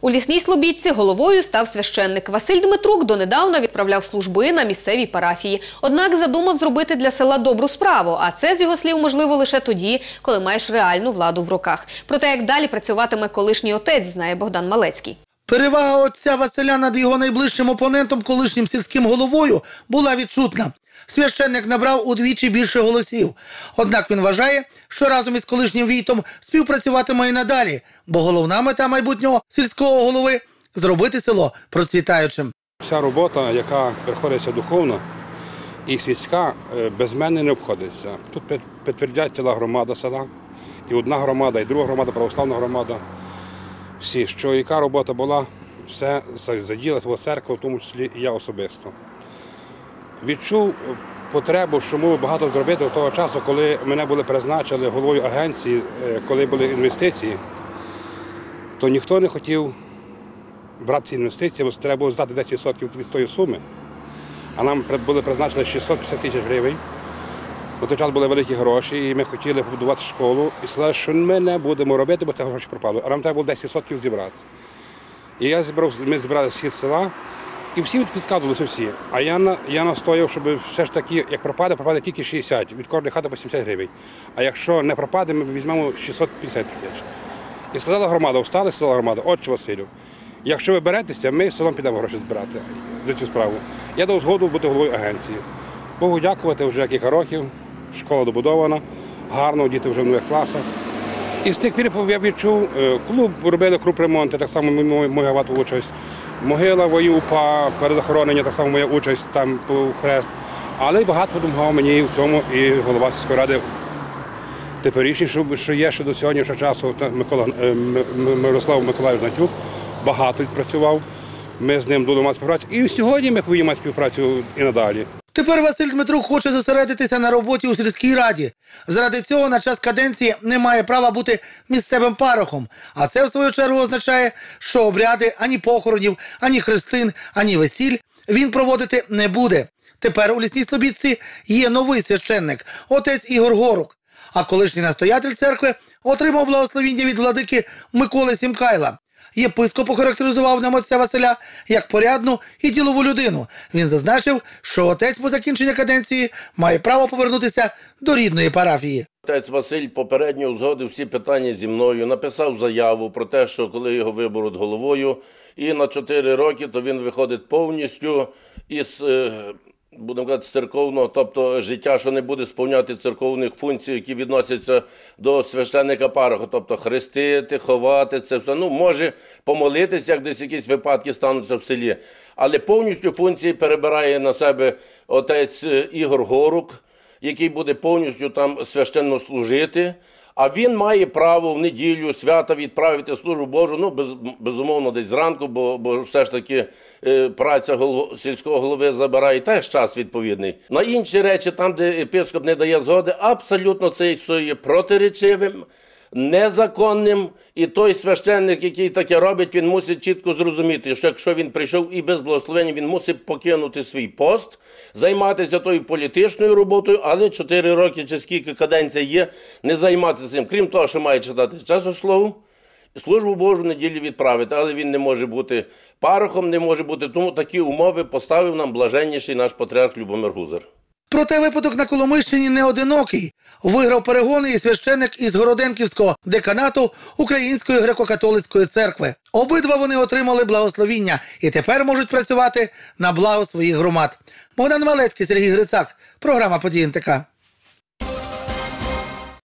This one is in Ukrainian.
У лісній слобідці головою став священник. Василь Дмитрук донедавна відправляв служби на місцевій парафії. Однак задумав зробити для села добру справу, а це, з його слів, можливо лише тоді, коли маєш реальну владу в руках. Про те, як далі працюватиме колишній отець, знає Богдан Малецький. Перевага отця Василя над його найближчим опонентом, колишнім сільським головою, була відчутна. Священник набрав удвічі більше голосів. Однак він вважає, що разом із колишнім війтом співпрацюватиме і надалі, бо головна мета майбутнього сільського голови зробити село процвітаючим. Вся робота, яка приходиться духовна і світська, е, без мене не обходиться. Тут під- підтвердять ціла громада села, і одна громада, і друга громада, православна громада. Всі, що яка робота була, все за- заділа свого церква, в тому числі і я особисто. Відчув потребу, що можу багато зробити до того часу, коли мене були призначили головою агенції, е, коли були інвестиції, то ніхто не хотів брати ці інвестиції, бо треба було здати 10% від тої суми. А нам були призначені 650 тисяч гривень. На той час були великі гроші, і ми хотіли побудувати школу. І сказали, що ми не будемо робити, бо це гроші пропали. А нам треба було 10% зібрати. І я зібрав, ми зібрали схід села, і всі відказувалися всі. А я, я настояв, щоб все ж таки, як пропаде, пропаде тільки 60, від кожної хати по 70 гривень. А якщо не пропаде, ми візьмемо 650 тисяч. І сказала громада, встали, сказала громада, отче Василю, якщо ви беретеся, ми селом підемо гроші збирати за цю справу. Я дав згоду бути головою агенції. Богу дякувати вже кілька років, школа добудована, гарно, діти вже в нових класах. І з тих пір я відчув, е, клуб робили крупремонти, так само моя вата участь. Могила вою УПА, перезахоронення, так само моя участь там по хрест. Але багато допомагав мені в цьому і голова сільської ради теперішній, що, є ще до сьогоднішнього часу, Микола, е, Мирослав Миколаївич Гнатюк, багато відпрацював. Ми з ним будемо мати співпрацю. І сьогодні ми повинні мати співпрацю і надалі. Тепер Василь Дмитрук хоче зосередитися на роботі у сільській раді. Заради цього на час каденції не має права бути місцевим парохом. А це в свою чергу означає, що обряди ані похоронів, ані хрестин, ані весіль він проводити не буде. Тепер у лісній слобідці є новий священник, отець Ігор Горук. А колишній настоятель церкви отримав благословіння від владики Миколи Сімкайла. Єпископ охарактеризував нам отця Василя як порядну і ділову людину. Він зазначив, що отець по закінченні каденції має право повернутися до рідної парафії. Отець Василь попередньо узгодив всі питання зі мною, написав заяву про те, що коли його виберуть головою, і на 4 роки, то він виходить повністю із, е, будемо казати, церковного, тобто життя, що не буде сповняти церковних функцій, які відносяться до священника пароха, тобто хрестити, ховати, це все. Ну, може помолитися, як десь якісь випадки стануться в селі. Але повністю функції перебирає на себе отець е, Ігор Горук який буде повністю там священно служити. А він має право в неділю свята відправити службу Божу, ну без, безумовно, десь зранку, бо, бо все ж таки е, праця голов, сільського голови забирає теж час відповідний. На інші речі, там, де єпископ не дає згоди, абсолютно це є протиречивим. Незаконним, і той священник, який таке робить, він мусить чітко зрозуміти, що якщо він прийшов і без благословення, він мусить покинути свій пост, займатися тою політичною роботою, але 4 роки чи скільки каденція є, не займатися цим. Крім того, що має читати часослову, і службу Божу неділю відправити, але він не може бути парохом, не може бути. Тому такі умови поставив нам блаженніший наш патріарх Любомир Гузар. Проте випадок на Коломийщині не одинокий. Виграв перегони і священник із Городенківського деканату Української греко-католицької церкви. Обидва вони отримали благословіння і тепер можуть працювати на благо своїх громад. Богдан Малецький, Сергій Грицак, програма «Події НТК».